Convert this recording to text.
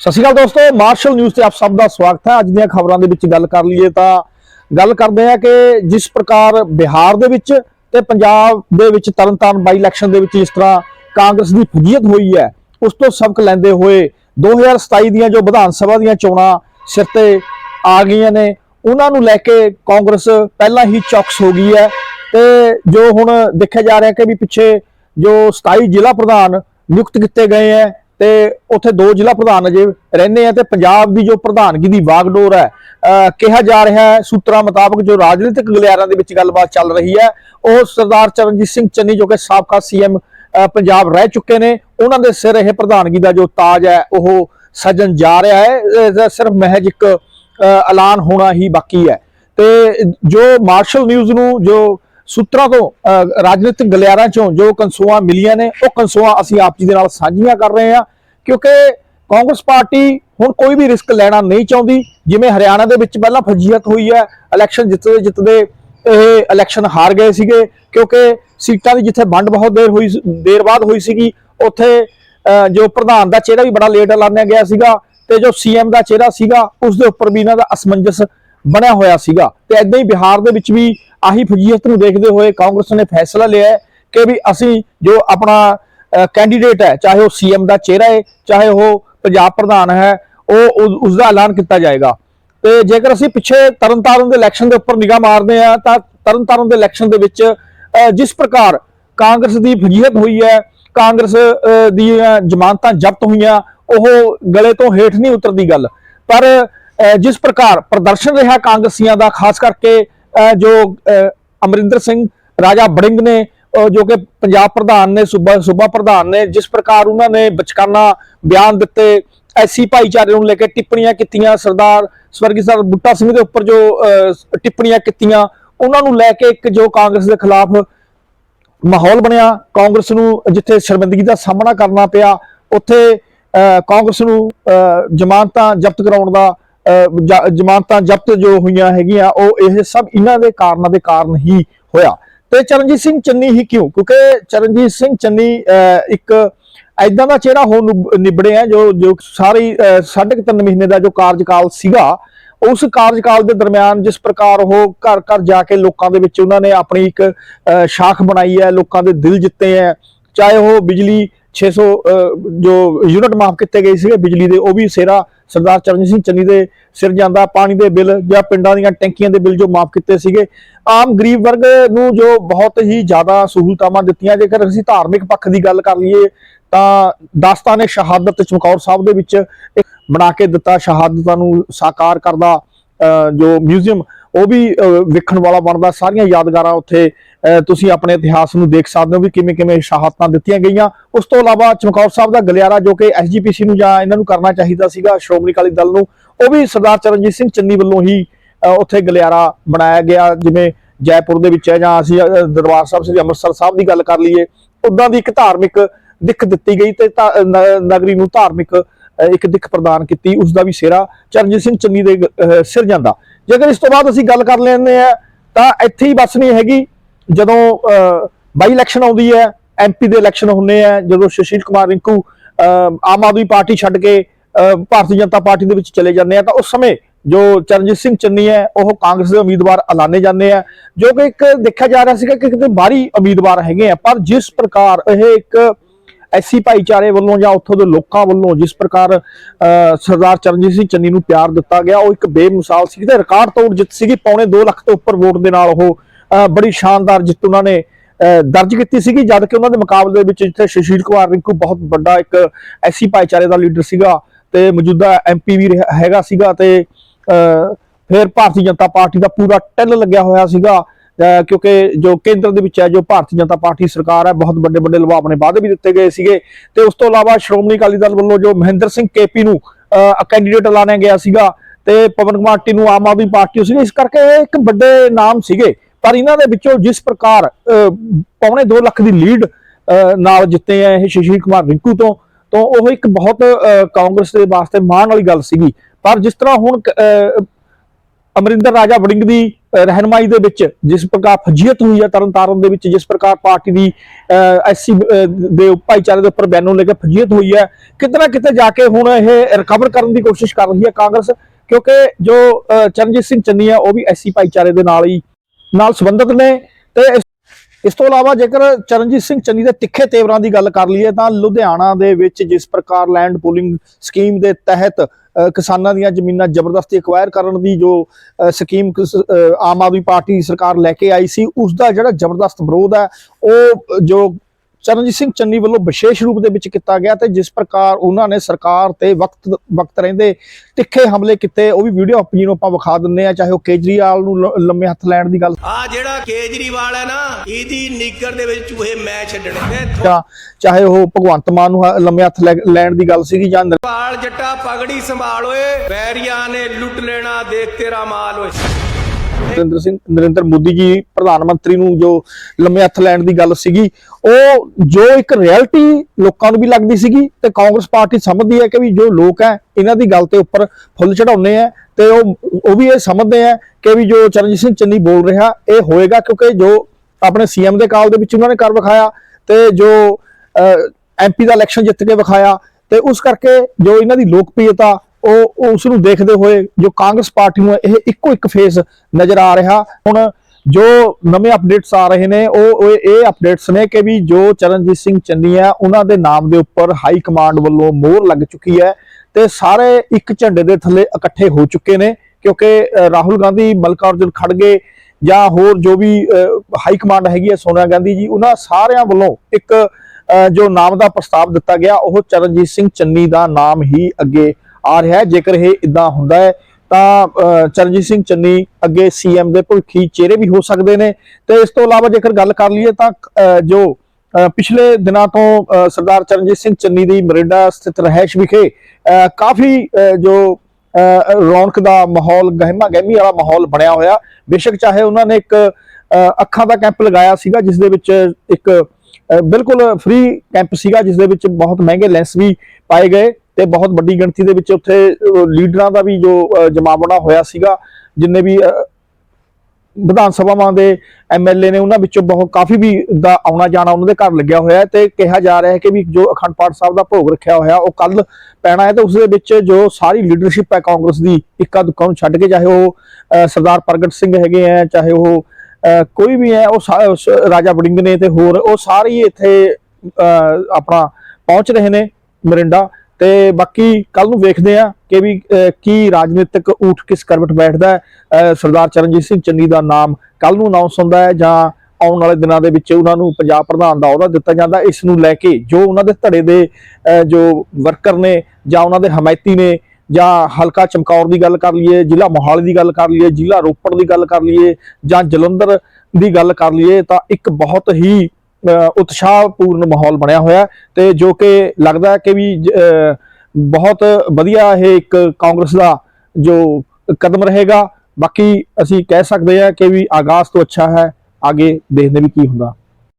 ਸਤਿ ਸ਼੍ਰੀ ਅਕਾਲ ਦੋਸਤੋ martial news ਤੇ ਆਪ ਸਭ ਦਾ ਸਵਾਗਤ ਹੈ। ਅੱਜ ਦੀਆਂ ਖਬਰਾਂ ਦੇ ਵਿੱਚ ਗੱਲ ਕਰ ਲਈਏ ਤਾਂ ਗੱਲ ਕਰਦੇ ਹਾਂ ਕਿ ਜਿਸ ਪ੍ਰਕਾਰ ਬਿਹਾਰ ਦੇ ਵਿੱਚ ਤੇ ਪੰਜਾਬ ਦੇ ਵਿੱਚ ਤਰਨਤਾਰਨ ਬਾਈ ਇਲੈਕਸ਼ਨ ਦੇ ਵਿੱਚ ਇਸ ਤਰ੍ਹਾਂ ਕਾਂਗਰਸ ਦੀ ਫਜੀਅਤ ਹੋਈ ਹੈ, ਉਸ ਤੋਂ ਸਬਕ ਲੈਂਦੇ ਹੋਏ 2027 ਦੀਆਂ ਜੋ ਵਿਧਾਨ ਸਭਾ ਦੀਆਂ ਚੋਣਾਂ ਸਿਰ ਤੇ ਆ ਗਈਆਂ ਨੇ, ਉਹਨਾਂ ਨੂੰ ਲੈ ਕੇ ਕਾਂਗਰਸ ਪਹਿਲਾਂ ਹੀ ਚੌਕਸ ਹੋ ਗਈ ਹੈ ਤੇ ਜੋ ਹੁਣ ਦੇਖਿਆ ਜਾ ਰਿਹਾ ਕਿ ਵੀ ਪਿੱਛੇ ਜੋ 27 ਜ਼ਿਲ੍ਹਾ ਪ੍ਰਧਾਨ ਨਿਯੁਕਤ ਕੀਤੇ ਗਏ ਹੈ ਤੇ ਉੱਥੇ ਦੋ ਜ਼ਿਲ੍ਹਾ ਪ੍ਰਧਾਨ ਅਜੇ ਰਹਿੰਦੇ ਆ ਤੇ ਪੰਜਾਬ ਦੀ ਜੋ ਪ੍ਰਧਾਨਗੀ ਦੀ ਵਾਗਡੋਰ ਹੈ ਕਿਹਾ ਜਾ ਰਿਹਾ ਹੈ, ਸੂਤਰਾਂ ਮੁਤਾਬਕ ਜੋ ਰਾਜਨੀਤਿਕ ਗਲਿਆਰਾਂ ਦੇ ਵਿੱਚ ਗੱਲਬਾਤ ਚੱਲ ਰਹੀ ਹੈ, ਉਹ ਸਰਦਾਰ ਚਰਨਜੀਤ ਸਿੰਘ ਚੰਨੀ ਜੋ ਕਿ ਸਾਬਕਾ ਸੀਐਮ ਪੰਜਾਬ ਰਹਿ ਚੁੱਕੇ ਨੇ, ਉਹਨਾਂ ਦੇ ਸਿਰ ਇਹ ਪ੍ਰਧਾਨਗੀ ਦਾ ਜੋ ਤਾਜ ਹੈ, ਉਹ ਸਜਣ ਜਾ ਰਿਹਾ ਹੈ ਇਹਦਾ ਸਿਰਫ ਮਹਿਜ ਇੱਕ ਐਲਾਨ ਹੋਣਾ ਹੀ ਬਾਕੀ ਹੈ। ਤੇ ਜੋ ਮਾਰਸ਼ਲ ਨਿਊਜ਼ ਨੂੰ, ਜੋ ਸੂਤਰਾਂ ਤੋਂ ਰਾਜਨੀਤਿਕ ਗਲਿਆਰਾਂ ਚੋਂ ਜੋ ਕੰਸੂਆਂ ਮਿਲੀਆਂ ਨੇ, ਉਹ ਕੰਸੂਆਂ ਅਸੀਂ ਆਪ ਜੀ ਦੇ ਨਾਲ ਸਾਂਝੀਆਂ ਕਰ ਰਹੇ ਹਾਂ, ਕਿਉਂਕਿ ਕਾਂਗਰਸ ਪਾਰਟੀ ਹੁਣ ਕੋਈ ਵੀ ਰਿਸਕ ਲੈਣਾ ਨਹੀਂ ਚਾਹੁੰਦੀ, ਜਿਵੇਂ ਹਰਿਆਣਾ ਦੇ ਵਿੱਚ ਪਹਿਲਾਂ ਫਜੀਅਤ ਹੋਈ ਹੈ, ਇਲੈਕਸ਼ਨ ਜਿੱਤਦੇ ਜਿੱਤਦੇ ਇਹ ਇਲੈਕਸ਼ਨ ਹਾਰ ਗਏ ਸੀਗੇ, ਕਿਉਂਕਿ ਸੀਟਾਂ ਦੀ ਜਿੱਥੇ ਵੰਡ ਬਹੁਤ ਦੇਰ ਹੋਈ ਸੀ- ਦੇਰ ਬਾਅਦ ਹੋਈ ਸੀਗੀ, ਉੱਥੇ ਜੋ ਪ੍ਰਧਾਨ ਦਾ ਚਿਹਰਾ ਵੀ ਬੜਾ ਲੇਟ ਐਲਾਨਿਆ ਗਿਆ ਸੀਗਾ ਤੇ ਜੋ ਸੀਐਮ ਦਾ ਚਿਹਰਾ ਸੀਗਾ, ਉਸ ਦੇ ਉੱਪਰ ਵੀ ਇਹਨਾਂ ਦਾ ਅਸਮੰਜਸ ਬਣਿਆ ਹੋਇਆ ਸੀਗਾ। ਤੇ ਐਦਾਂ ਹੀ ਬਿਹਾਰ ਦੇ ਵਿੱਚ ਵੀ ਆਹੀ ਫਜੀਅਤ ਨੂੰ ਦੇਖਦੇ ਹੋਏ ਕਾਂਗਰਸ ਨੇ ਫੈਸਲਾ ਲਿਆ ਕਿ ਵੀ ਅਸੀਂ ਜੋ ਆਪਣਾ ਕੈਂਡੀਡੇਟ ਹੈ, ਚਾਹੇ ਉਹ ਸੀਐਮ ਦਾ ਚਿਹਰਾ ਹੈ, ਚਾਹੇ ਉਹ ਪੰਜਾਬ ਪ੍ਰਧਾਨ ਹੈ, ਉਹ ਉਸ- ਦਾ ਐਲਾਨ ਕੀਤਾ ਜਾਏਗਾ। ਤੇ ਜੇਕਰ ਅਸੀਂ ਪਿੱਛੇ ਤਰਨਤਾਰਨ ਦੇ ਇਲੈਕਸ਼ਨ ਦੇ ਉੱਪਰ ਨਿਗਾਹ ਮਾਰਦੇ ਆ ਤਾਂ ਤਰਨਤਾਰਨ ਦੇ ਇਲੈਕਸ਼ਨ ਦੇ ਵਿੱਚ ਜਿਸ ਪ੍ਰਕਾਰ ਕਾਂਗਰਸ ਦੀ ਫਜੀਅਤ ਹੋਈ ਹੈ, ਕਾਂਗਰਸ ਦੀਆਂ ਜ਼ਮਾਨਤਾਂ ਜ਼ਬਤ ਹੋਈਆਂ, ਉਹ ਗਲੇ ਤੋਂ ਹੇਠ ਨਹੀਂ ਉਤਰਦੀ ਗੱਲ। ਪਰ ਜਿਸ ਪ੍ਰਕਾਰ ਪ੍ਰਦਰਸ਼ਨ ਰਿਹਾ ਕਾਂਗਰਸੀਆਂ ਦਾ, ਖਾਸ ਕਰਕੇ ਜੋ ਅਮਰਿੰਦਰ ਸਿੰਘ, ਰਾਜਾ ਬੜਿੰਗ ਨੇ ਜੋ ਕਿ ਪੰਜਾਬ ਪ੍ਰਧਾਨ ਨੇ, ਸੂਬਾ ਸੂਬਾ ਪ੍ਰਧਾਨ ਨੇ, ਜਿਸ ਪ੍ਰਕਾਰ ਉਹਨਾਂ ਨੇ ਬਚਕਾਨਾ ਬਿਆਨ ਦਿੱਤੇ, ਐਸੀ ਭਾਈਚਾਰੇ ਨੂੰ ਲੈ ਕੇ ਟਿੱਪਣੀਆਂ ਕੀਤੀਆਂ, ਸਰਦਾਰ ਸਵਰਗੀ ਸਰ ਬੁੱਟਾ ਸਿੰਘ ਦੇ ਉੱਪਰ ਜੋ ਟਿੱਪਣੀਆਂ ਕੀਤੀਆਂ, ਉਹਨਾਂ ਨੂੰ ਲੈ ਕੇ ਇੱਕ ਜੋ ਕਾਂਗਰਸ ਦੇ ਖਿਲਾਫ ਮਾਹੌਲ ਬਣਿਆ, ਕਾਂਗਰਸ ਨੂੰ ਜਿੱਥੇ ਸ਼ਰਮਿੰਦਗੀ ਦਾ ਸਾਹਮਣਾ ਕਰਨਾ ਪਿਆ, ਉੱਥੇ ਕਾਂਗਰਸ ਨੂੰ ਜ਼ਮਾਨਤਾਂ ਜ਼ਬਤ ਕਰਾਉਣ ਦਾ ਜ਼ਮਾਨਤਾਂ ਜ਼ਬਤ ਜੋ ਹੋਈਆਂ ਹੈਗੀਆਂ ਉਹ ਇਹ ਸਭ ਇਹਨਾਂ ਦੇ ਕਾਰਨਾਂ ਦੇ ਕਾਰਨ ਹੀ ਹੋਇਆ। ਤੇ ਚਰਨਜੀਤ ਸਿੰਘ ਚੰਨੀ ਹੀ ਕਿਉਂ? ਕਿਉਂਕਿ ਚਰਨਜੀਤ ਸਿੰਘ ਚੰਨੀ ਇੱਕ ਐਦਾਂ ਦਾ ਚਿਹਰਾ ਹੋ ਨਿਬੜੇ ਹੈ ਜੋ ਜੋ ਸਾਰੀ ਅਹ, ਸਾਢੇ ਕੁ ਤਿੰਨ ਮਹੀਨੇ ਦਾ ਜੋ ਕਾਰਜਕਾਲ ਸੀਗਾ ਉਸ ਕਾਰਜਕਾਲ ਦੇ ਦਰਮਿਆਨ ਜਿਸ ਪ੍ਰਕਾਰ ਉਹ ਘਰ ਘਰ ਜਾ ਕੇ ਲੋਕਾਂ ਦੇ ਵਿੱਚ ਉਹਨਾਂ ਨੇ ਆਪਣੀ ਇੱਕ ਅਹ, ਸ਼ਾਖ ਬਣਾਈ ਹੈ ਲੋਕਾਂ ਦੇ ਦਿਲ ਜਿੱਤੇ ਹੈ ਚਾਹੇ ਉਹ ਬਿਜਲੀ 600 ਅਹ, ਜੋ ਯੂਨਿਟ ਮਾਫ ਕੀਤੇ ਗਏ ਸੀਗੇ ਬਿਜਲੀ ਦੇ ਉਹ ਵੀ ਸੇਰਾ ਸਰਦਾਰ ਚਰਨਜੀਤ ਸਿੰਘ ਚੰਨੀ ਦੇ ਸਿਰ ਜਾਂਦਾ ਪਾਣੀ ਦੇ ਬਿੱਲ ਜਾਂ ਪਿੰਡਾਂ ਦੀਆਂ ਟੈਂਕੀਆਂ ਦੇ ਬਿੱਲ ਜੋ ਮਾਫ ਕੀਤੇ ਸੀਗੇ। ਆਮ ਗਰੀਬ ਵਰਗ ਨੂੰ ਜੋ ਬਹੁਤ ਹੀ ਜ਼ਿਆਦਾ ਸਹੂਲਤਾਵਾਂ ਦਿੱਤੀਆਂ ਜੇਕਰ ਅਸੀਂ ਧਾਰਮਿਕ ਪੱਖ ਦੀ ਗੱਲ ਕਰ ਲਈਏ ਤਾਂ ਦਾਸਤਾਨੇ ਸ਼ਹਾਦਤ ਚਮਕੌਰ ਸਾਹਿਬ ਦੇ ਵਿੱਚ ਬਣਾ ਕੇ ਦਿੱਤਾ ਸ਼ਹਾਦਤਾਂ ਨੂੰ ਸਾਕਾਰ ਕਰਦਾ ਅਹ, ਜੋ ਮਿਊਜ਼ੀਅਮ ਉਹ ਵੀ ਅਹ, ਵੇਖਣ ਵਾਲਾ ਬਣਦਾ ਸਾਰੀਆਂ ਯਾਦਗਾਰਾਂ ਉੱਥੇ ਤੁਸੀਂ ਆਪਣੇ ਇਤਿਹਾਸ ਨੂੰ ਦੇਖ ਸਕਦੇ ਹੋ ਵੀ ਕਿਵੇਂ ਕਿਵੇਂ ਸ਼ਹਾਦਤਾਂ ਦਿੱਤੀਆਂ ਗਈਆਂ। ਉਸ ਤੋਂ ਇਲਾਵਾ ਚਮਕੌਰ ਸਾਹਿਬ ਦਾ ਗਲਿਆਰਾ ਜੋ ਕਿ ਐਸਜੀਪੀਸੀ ਨੂੰ ਜਾਂ ਇਹਨਾਂ ਨੂੰ ਕਰਨਾ ਚਾਹੀਦਾ ਸੀਗਾ, ਸ਼੍ਰੋਮਣੀ ਅਕਾਲੀ ਦਲ ਨੂੰ, ਉਹ ਵੀ ਸਰਦਾਰ ਚਰਨਜੀਤ ਸਿੰਘ ਚੰਨੀ ਵੱਲੋਂ ਹੀ ਉੱਥੇ ਗਲਿਆਰਾ ਬਣਾਇਆ ਗਿਆ। ਜਿਵੇਂ ਜੈਪੁਰ ਦੇ ਵਿੱਚ ਹੈ ਜਾਂ ਅਸੀਂ ਦਰਬਾਰ ਸਾਹਿਬ, ਸ੍ਰੀ ਅੰਮ੍ਰਿਤਸਰ ਸਾਹਿਬ ਦੀ ਗੱਲ ਕਰ ਲਈਏ, ਉਦਾਂ ਦੀ ਇੱਕ ਧਾਰਮਿਕ ਦਿੱਖ ਦਿੱਤੀ ਗਈ ਤੇ ਧਾ- ਨਗਰੀ ਨੂੰ ਧਾਰਮਿਕ ਇੱਕ ਦਿੱਖ ਪ੍ਰਦਾਨ ਕੀਤੀ, ਉਸ ਦਾ ਵੀ ਸਿਹਰਾ ਚਰਨਜੀਤ ਸਿੰਘ ਚੰਨੀ ਦੇ ਸਿਰ ਜਾਂਦਾ। ਜੇਕਰ ਇਸ ਤੋਂ ਬਾਅਦ ਅਸੀਂ ਗੱਲ ਕਰ ਲੈਂਦੇ ਆ ਤਾਂ ਇੱਥੇ ਹੀ ਬਸ ਨਹੀਂ ਹੈਗੀ। ਜਦੋਂ ਬਾਈ ਇਲੈਕਸ਼ਨ ਆਉਂਦੀ ਹੈ ਐਮਪੀ ਦੇ ਇਲੈਕਸ਼ਨ ਹੁੰਦੇ ਆ ਜਦੋਂ ਸੁਸ਼ੀਲ ਕੁਮਾਰ ਰਿੰਕੂ ਅਹ, ਆਮ ਆਦਮੀ ਪਾਰਟੀ ਛੱਡ ਕੇ ਅਹ, ਭਾਰਤੀ ਜਨਤਾ ਪਾਰਟੀ ਦੇ ਵਿੱਚ ਚਲੇ ਜਾਂਦੇ ਆ ਤਾਂ ਉਸ ਸਮੇਂ ਜੋ ਚਰਨਜੀਤ ਸਿੰਘ ਚੰਨੀ ਹੈ ਉਹ ਕਾਂਗਰਸ ਦੇ ਉਮੀਦਵਾਰ ਐਲਾਨੇ ਜਾਂਦੇ ਆ ਜੋ ਕਿ ਇੱਕ ਦੇਖਿਆ ਜਾ ਰਿਹਾ ਸੀਗਾ ਕਿ ਕਿਤੇ ਬਾਹਰੀ ਉਮੀਦਵਾਰ ਹੈਗੇ ਆ ਪਰ ਜਿਸ ਪ੍ਰਕਾਰ ਇਹ ਇੱਕ ਐਸੀ ਭਾਈਚਾਰੇ ਵੱਲੋਂ ਜਾਂ ਉੱਥੋਂ ਦੇ ਲੋਕਾਂ ਵੱਲੋਂ ਜਿਸ ਪ੍ਰਕਾਰ ਅਹ, ਸਰਦਾਰ ਚਰਨਜੀਤ ਸਿੰਘ ਚੰਨੀ ਨੂੰ ਪਿਆਰ ਦਿੱਤਾ ਗਿਆ ਉਹ ਇੱਕ ਬੇਮਿਸਾਲ ਸੀ ਤੇ ਰਿਕਾਰਡ ਤੋੜ ਜਿੱਤ ਸੀਗੀ ਪੌਣੇ 2 ਲੱਖ ਤੋਂ ਉੱਪਰ ਵੋਟ ਦੇ ਨਾਲ ਉਹ ਬੜੀ ਸ਼ਾਨਦਾਰ ਜਿੱਤ ਉਹਨਾਂ ਨੇ ਅਹ, ਦਰਜ ਕੀਤੀ ਸੀਗੀ ਜਦ ਕਿ ਉਹਨਾਂ ਦੇ ਮੁਕਾਬਲੇ ਵਿੱਚ ਜਿੱਥੇ ਸੁਸ਼ੀਲ ਕੁਮਾਰ ਰਿੰਕੂ ਬਹੁਤ ਵੱਡਾ ਇੱਕ ਐਸੀ ਭਾਈਚਾਰੇ ਦਾ ਲੀਡਰ ਸੀਗਾ ਤੇ ਮੌਜੂਦਾ ਐਮਪੀ ਵੀ ਹੈਗਾ ਸੀਗਾ ਤੇ ਫਿਰ ਭਾਰਤੀ ਜਨਤਾ ਪਾਰਟੀ ਦਾ ਪੂਰਾ ਟਿੱਲ ਲੱਗਿਆ ਹੋਇਆ ਸੀਗਾ ਕਿਉਂਕਿ ਜੋ ਕੇਂਦਰ ਦੇ ਵਿੱਚ ਹੈ ਜੋ ਭਾਰਤੀ ਜਨਤਾ ਪਾਰਟੀ ਸਰਕਾਰ ਹੈ ਬਹੁਤ ਵੱਡੇ ਵੱਡੇ ਲਵਾਬਣੇ ਵਾਅਦੇ ਵੀ ਦਿੱਤੇ ਗਏ ਸੀਗੇ ਤੇ ਉਸ ਤੋਂ ਇਲਾਵਾ ਸ਼੍ਰੋਮਣੀ ਅਕਾਲੀ ਦਲ ਵੱਲੋਂ ਜੋ ਮਹਿੰਦਰ ਸਿੰਘ ਕੇਪੀ ਨੂੰ ਕੈਂਡੀਡੇਟ ਐਲਾਨਿਆ ਗਿਆ ਸੀਗਾ ਤੇ ਪਵਨ ਕੁਮਾਰ ਟੀ ਨੂੰ ਆਮ ਆਦਮੀ ਪਾਰਟੀ ਸੀ ਇਸ ਕਰਕੇ ਇਹ ਇੱਕ ਵੱਡੇ ਨਾਮ ਸੀਗੇ। ਪਰ ਇਹਨਾਂ ਦੇ ਵਿੱਚੋਂ ਜਿਸ ਪ੍ਰਕਾਰ ਪੌਣੇ 2 ਲੱਖ ਦੀ ਲੀਡ ਨਾਲ ਜਿੱਤੇ ਆ ਇਹ ਸੁਸ਼ੀਲ ਕੁਮਾਰ ਰਿੰਕੂ ਤੋਂ ਤੋਂ ਉਹ ਇੱਕ ਬਹੁਤ ਕਾਂਗਰਸ ਦੇ ਵਾਸਤੇ ਮਾਣ ਵਾਲੀ ਗੱਲ ਸੀਗੀ। ਪਰ ਜਿਸ ਤਰ੍ਹਾਂ ਹੁਣ ਅਮਰਿੰਦਰ ਰਾਜਾ ਵੜਿੰਗ ਦੀ, ਅਹ, ਰਹਿਨਮਾਈ ਦੇ ਵਿੱਚ ਜਿਸ ਪ੍ਰਕਾਰ ਫਜੀਅਤ ਹੋਈ ਹੈ ਤਰਨਤਾਰਨ ਦੇ ਵਿੱਚ, ਜਿਸ ਪ੍ਰਕਾਰ ਪਾਰਟੀ ਦੀ ਐਸਸੀ ਦੇ ਭਾਈਚਾਰੇ ਦੇ ਉੱਪਰ ਬੈਨੋਂ ਲੈ ਕੇ ਫਜੀਅਤ ਹੋਈ ਹੈ ਕਿਤੇ ਨਾ ਕਿਤੇ ਜਾ ਕੇ ਹੁਣ ਇਹ ਰਿਕਵਰ ਕਰਨ ਦੀ ਕੋਸ਼ਿਸ਼ ਕਰ ਰਹੀ ਹੈ ਕਾਂਗਰਸ, ਕਿਉਂਕਿ ਜੋ ਚਰਨਜੀਤ ਸਿੰਘ ਚੰਨੀ ਹੈ ਉਹ ਵੀ ਐਸਸੀ ਭਾਈਚਾਰੇ ਦੇ ਨਾਲ ਹੀ ਨਾਲ ਸੰਬੰਧਿਤ ਨੇ ਤੇ ਇਸ ਤੋਂ ਇਲਾਵਾ ਜੇਕਰ ਚਰਨਜੀਤ ਸਿੰਘ ਚੰਨੀ ਦੇ ਤਿੱਖੇ ਤੇਵਰਾਂ ਦੀ ਗੱਲ ਕਰ ਲਈਏ ਤਾਂ ਲੁਧਿਆਣਾ ਦੇ ਵਿੱਚ ਜਿਸ ਪ੍ਰਕਾਰ ਲੈਂਡ ਪੂਲਿੰਗ ਸਕੀਮ ਦੇ ਤਹਿਤ ਕਿਸਾਨਾਂ ਦੀਆਂ ਜ਼ਮੀਨਾਂ ਜ਼ਬਰਦਸਤੀ ਐਕਵਾਇਰ ਕਰਨ ਦੀ ਜੋ ਸਕੀਮ ਕਿਸ- ਆਮ ਆਦਮੀ ਪਾਰਟੀ ਸਰਕਾਰ ਲੈ ਕੇ ਆਈ ਸੀ ਉਸ ਦਾ ਜਿਹੜਾ ਜ਼ਬਰਦਸਤ ਵਿਰੋਧ ਹੈ, ਉਹ ਜੋ ਚਰਨਜੀਤ ਸਿੰਘ ਚੰਨੀ ਵੱਲੋਂ ਵਿਸ਼ੇਸ਼ ਰੂਪ ਦੇ ਵਿੱਚ ਕੀਤਾ ਗਿਆ ਤੇ ਜਿਸ ਪ੍ਰਕਾਰ ਉਹਨਾਂ ਨੇ ਸਰਕਾਰ ਤੇ ਵਕਤ ਵਕਤ ਰਹਿੰਦੇ ਤਿੱਖੇ ਹਮਲੇ ਕੀਤੇ ਉਹ ਵੀ ਵੀਡੀਓ ਆਪਣੀ ਨੂੰ ਆਪਾਂ ਵਿਖਾ ਦਿੰਨੇ ਆ ਚਾਹੇ ਉਹ ਕੇਜਰੀਵਾਲ ਨੂੰ ਲੰਮੇ ਹੱਥ ਲੈਣ ਦੀ ਗੱਲ ਆ ਜਿਹੜਾ ਕੇਜਰੀਵਾਲ ਹੈ ਨਾ ਇਹਦੀ ਨੀਕਰ ਦੇ ਵਿੱਚ ਚੂਹੇ ਮੈਂ ਛੱਡਣੇ ਚਾਹੇ ਉਹ ਭਗਵੰਤ ਮਾਨ ਨੂੰ ਲੰਮੇ ਹੱਥ ਲੈਣ ਦੀ ਗੱਲ ਸੀਗੀ ਜਾਂ ਪਾਲ ਜੱਟਾ ਪਗੜੀ ਸੰਭਾਲ ਓਏ ਵੈਰੀਆਂ ਨੇ ਲੁੱਟ ਲੈਣਾ ਦੇਖ ਤੇਰਾ ਮਾਲ ਓਏ। ਨਰਿੰਦਰ ਸਿੰਘ, ਨਰਿੰਦਰ ਮੋਦੀ ਜੀ ਪ੍ਰਧਾਨ ਮੰਤਰੀ ਨੂੰ ਜੋ ਲੰਮੇ ਹੱਥ ਲੈਣ ਦੀ ਗੱਲ ਸੀਗੀ, ਉਹ ਜੋ ਇੱਕ ਰਿਐਲਿਟੀ ਲੋਕਾਂ ਨੂੰ ਵੀ ਲੱਗਦੀ ਸੀਗੀ ਤੇ ਕਾਂਗਰਸ ਪਾਰਟੀ ਸਮਝਦੀ ਹੈ ਕਿ ਵੀ ਜੋ ਲੋਕ ਹੈ, ਇਹਨਾਂ ਦੀ ਗੱਲ ਤੇ ਉੱਪਰ ਫੁੱਲ ਚੜਾਉਨੇ ਆ ਤੇ ਉਹ ਉਹ ਵੀ ਇਹ ਸਮਝਦੇ ਆ ਕਿ ਵੀ ਜੋ ਚਰਨਜੀਤ ਸਿੰਘ ਚੰਨੀ ਬੋਲ ਰਿਹਾ, ਇਹ ਹੋਏਗਾ ਕਿਉਂਕਿ ਜੋ ਆਪਣੇ ਸੀਐਮ ਦੇ ਕਾਲ ਦੇ ਵਿੱਚ ਉਹਨਾਂ ਨੇ ਕਰ ਵਿਖਾਇਆ ਤੇ ਜੋ ਐਮਪੀ ਦਾ ਇਲੈਕਸ਼ਨ ਜਿੱਤ ਕੇ ਵਿਖਾਇਆ ਤੇ ਉਸ ਕਰਕੇ ਜੋ ਇਹਨਾਂ ਦੀ ਲੋਕਪ੍ਰਿਯਤਾ ਉਹ ਉਸ ਨੂੰ ਦੇਖਦੇ ਹੋਏ ਜੋ ਕਾਂਗਰਸ ਪਾਰਟੀ ਨੂੰ ਇਹ ਇੱਕੋ ਇੱਕ ਫੇਸ ਨਜ਼ਰ ਆ ਰਿਹਾ। ਹੁਣ ਜੋ ਨਵੇਂ ਅਪਡੇਟਸ ਆ ਰਹੇ ਨੇ ਉਹ ਇਹ ਅਪਡੇਟਸ ਨੇ ਕਿ ਵੀ ਜੋ ਚਰਨਜੀਤ ਸਿੰਘ ਚੰਨੀ ਆ ਉਹਨਾਂ ਦੇ ਨਾਮ ਦੇ ਉੱਪਰ ਹਾਈ ਕਮਾਂਡ ਵੱਲੋਂ ਮੋਹਰ ਲੱਗ ਚੁੱਕੀ ਹੈ ਤੇ ਸਾਰੇ ਇੱਕ ਝੰਡੇ ਦੇ ਥੱਲੇ ਇਕੱਠੇ ਹੋ ਚੁੱਕੇ ਨੇ ਕਿਉਂਕਿ ਰਾਹੁਲ ਗਾਂਧੀ ਮਲਕਾਰਜੁਨ ਖੜਗੇ ਜਾਂ ਹੋਰ ਜੋ ਵੀ ਹਾਈ ਕਮਾਂਡ ਹੈਗੀ ਹੈ ਸੋਨੀਆ ਗਾਂਧੀ ਜੀ ਉਹਨਾਂ ਸਾਰਿਆਂ ਵੱਲੋਂ ਇੱਕ ਅ, ਜੋ ਨਾਮ ਦਾ ਪ੍ਰਸਤਾਵ ਦਿੱਤਾ ਗਿਆ ਉਹ ਚਰਨਜੀਤ ਸਿੰਘ ਚੰਨੀ ਦਾ ਨਾਮ ਹੀ ਅੱਗੇ ਆ ਰਿਹਾ ਹੈ। ਜੇਕਰ ਇਹ ਇਦਾਂ ਹੁੰਦਾ ਹੈ, ਤਾਂ ਚਰਨਜੀਤ ਸਿੰਘ ਚੰਨੀ ਅੱਗੇ ਸੀਐਮ ਦੇ ਭੁਲਖੀ ਚਿਹਰੇ ਵੀ ਹੋ ਸਕਦੇ ਨੇ। ਤੇ ਇਸ ਤੋਂ ਇਲਾਵਾ ਜੇਕਰ ਗੱਲ ਕਰ ਲਈਏ ਤਾਂ ਜੋ ਪਿਛਲੇ ਦਿਨਾਂ ਤੋਂ ਸਰਦਾਰ ਚਰਨਜੀਤ ਸਿੰਘ ਚੰਨੀ ਦੀ ਮਰਿੰਡਾ ਸਥਿਤ ਰਹਿائش ਵਿਖੇ ਕਾਫੀ ਜੋ ਰੌਣਕ ਦਾ ਮਾਹੌਲ, ਗਹਿਮਾ ਗਹਿਮੀ ਵਾਲਾ ਮਾਹੌਲ ਬਣਿਆ ਹੋਇਆ। ਬੇਸ਼ੱਕ ਚਾਹੇ ਉਹਨਾਂ ਨੇ ਇੱਕ ਅੱਖਾਂ ਦਾ ਕੈਂਪ ਲਗਾਇਆ ਸੀਗਾ, ਜਿਸ ਦੇ ਵਿੱਚ ਇੱਕ ਬਿਲਕੁਲ ਫ੍ਰੀ ਕੈਂਪ ਸੀਗਾ, ਜਿਸ ਦੇ ਵਿੱਚ ਬਹੁਤ ਮਹਿੰਗੇ ਲੈਂਸ ਵੀ ਪਾਏ ਗਏ। ਤੇ ਬਹੁਤ ਵੱਡੀ ਗਿਣਤੀ ਦੇ ਵਿੱਚ ਉੱਥੇ ਲੀਡਰਾਂ ਦਾ ਵੀ ਜੋ ਜਮਾਵੜਾ ਹੋਇਆ ਸੀਗਾ ਜਿੰਨੇ ਵੀ ਵਿਧਾਨ ਸਭਾਵਾਂ ਦੇ ਐਮਐਲਏ ਨੇ ਉਹਨਾਂ ਵਿੱਚੋਂ ਬਹੁਤ ਕਾਫੀ ਵੀ ਦਾ ਆਉਣਾ ਜਾਣਾ ਉਹਨਾਂ ਦੇ ਘਰ ਲੱਗਿਆ ਹੋਇਆ ਹੈ ਤੇ ਕਿਹਾ ਜਾ ਰਿਹਾ ਹੈ ਕਿ ਵੀ ਜੋ ਅਖੰਡ ਪਾਠ ਸਾਹਿਬ ਦਾ ਭੋਗ ਰੱਖਿਆ ਹੋਇਆ ਉਹ ਕੱਲ ਪੈਣਾ ਹੈ ਤੇ ਉਸ ਦੇ ਵਿੱਚ ਜੋ ਸਾਰੀ ਲੀਡਰਸ਼ਿਪ ਹੈ ਕਾਂਗਰਸ ਦੀ ਇੱਕਾ ਦੁੱਕਾ ਨੂੰ ਛੱਡ ਕੇ ਚਾਹੇ ਉਹ ਅ, ਸਰਦਾਰ ਪ੍ਰਗਟ ਸਿੰਘ ਹੈਗੇ ਆ ਚਾਹੇ ਉਹ ਅ, ਕੋਈ ਵੀ ਹੈ ਉਹ ਸਾ- ਰਾਜਾ ਵੜਿੰਗ ਨੇ ਤੇ ਹੋਰ ਉਹ ਸਾਰੇ ਹੀ ਇੱਥੇ ਅ, ਆਪਣਾ ਪਹੁੰਚ ਰਹੇ ਨੇ ਮਰਿੰਡਾ। ਤੇ ਬਾਕੀ ਕੱਲ ਨੂੰ ਵੇਖਦੇ ਆ ਕਿ ਵੀ ਕੀ ਰਾਜਨੀਤਿਕ ਊਠ ਕਿਸ ਕਰਵਟ ਬੈਠਦਾ ਹੈ। ਸਰਦਾਰ ਚਰਨਜੀਤ ਸਿੰਘ ਚੰਨੀ ਦਾ ਨਾਮ ਕੱਲ ਨੂੰ ਅਨਾਉਂਸ ਹੁੰਦਾ ਹੈ ਜਾਂ ਆਉਣ ਵਾਲੇ ਦਿਨਾਂ ਦੇ ਵਿੱਚ ਉਹਨਾਂ ਨੂੰ ਪੰਜਾਬ ਪ੍ਰਧਾਨ ਦਾ ਅਹੁਦਾ ਦਿੱਤਾ ਜਾਂਦਾ। ਇਸ ਨੂੰ ਲੈ ਕੇ ਜੋ ਉਹਨਾਂ ਦੇ ਧੜੇ ਦੇ ਜੋ ਵਰਕਰ ਨੇ ਜਾਂ ਉਹਨਾਂ ਦੇ ਹਮਾਇਤੀ ਨੇ ਜਾਂ ਹਲਕਾ ਚਮਕੌਰ ਦੀ ਗੱਲ ਕਰ ਲਈਏ, ਜ਼ਿਲ੍ਹਾ ਮੋਹਾਲੀ ਦੀ ਗੱਲ ਕਰ ਲਈਏ, ਜ਼ਿਲ੍ਹਾ ਰੋਪੜ ਦੀ ਗੱਲ ਕਰ ਲਈਏ ਜਾਂ ਜਲੰਧਰ ਦੀ ਗੱਲ ਕਰ ਲਈਏ ਤਾਂ ਇੱਕ ਬਹੁਤ ਹੀ ਉਤਸ਼ਾਹਪੂਰਨ ਮਾਹੌਲ ਬਣਿਆ ਹੋਇਆ ਹੈ ਤੇ ਜੋ ਕਿ ਲੱਗਦਾ ਕਿ ਵੀ ਬਹੁਤ ਵਧੀਆ ਇਹ ਇੱਕ ਕਾਂਗਰਸ ਦਾ ਜੋ ਕਦਮ ਰਹੇਗਾ। ਬਾਕੀ ਅਸੀਂ ਕਹਿ ਸਕਦੇ ਹਾਂ ਕਿ ਵੀ ਆਗਾਜ਼ ਤੋਂ ਅੱਛਾ ਹੈ। ਆਗੇ ਦੇਖਦੇ ਵੀ ਕੀ ਹੁੰਦਾ।